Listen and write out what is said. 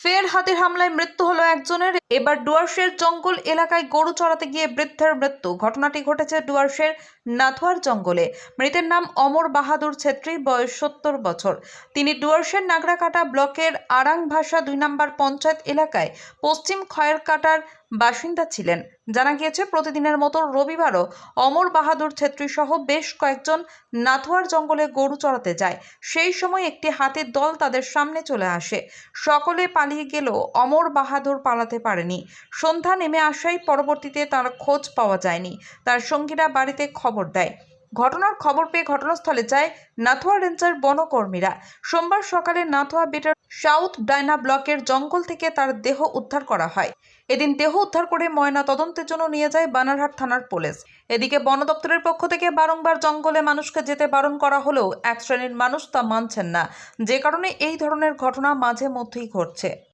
ফের হাতির হামলায় মৃত্যু হলো একজনের। এবার ডুয়ার্সের জঙ্গল এলাকায় গরু চড়াতে গিয়ে বৃদ্ধের মৃত্যু। ঘটনাটি ঘটেছে ডুয়ার্সের নাথুয়ার জঙ্গলে। মৃতের নাম অমর বাহাদুর ছেত্রী, বয়স সত্তর বছর। তিনি ডুয়ার্সের নাগরাকাটা ব্লকের আরাং ভাষা দুই নম্বর পঞ্চায়েত এলাকায় পশ্চিম খয়েরকাটার বাসিন্দা ছিলেন। জানা গিয়েছে, প্রতিদিনের মতো রবিবারও অমর বাহাদুর ছেত্রী সহ বেশ কয়েকজন নাথুয়ার জঙ্গলে গরু চড়াতে যায়। সেই সময় একটি হাতির দল তাদের সামনে চলে আসে। সকলে পালিয়ে গেলেও অমর বাহাদুর পালাতে পারেনি। সন্ধ্যা নেমে আসায় পরবর্তীতে তার খোঁজ পাওয়া যায়নি। তার সঙ্গীরা বাড়িতে খবর দেয়। ঘটনার খবর পেয়ে ঘটনাস্থলে যায় নাথুয়া রেঞ্জের বনকর্মীরা। সোমবার সকালে নাথুয়া বেটার সাউথ ডায়না ব্লকের জঙ্গল থেকে তার দেহ উদ্ধার করা হয়। এদিন দেহ উদ্ধার করে ময়না তদন্তের জন্য নিয়ে যায় বানারহাট থানার পুলিশ। এদিকে বন দপ্তরের পক্ষ থেকে বারংবার জঙ্গলে মানুষকে যেতে বারণ করা হলেও এক শ্রেণির মানুষ তা মানছেন না। যে কারণে এই ধরনের ঘটনা মাঝে মধ্যেই ঘটছে।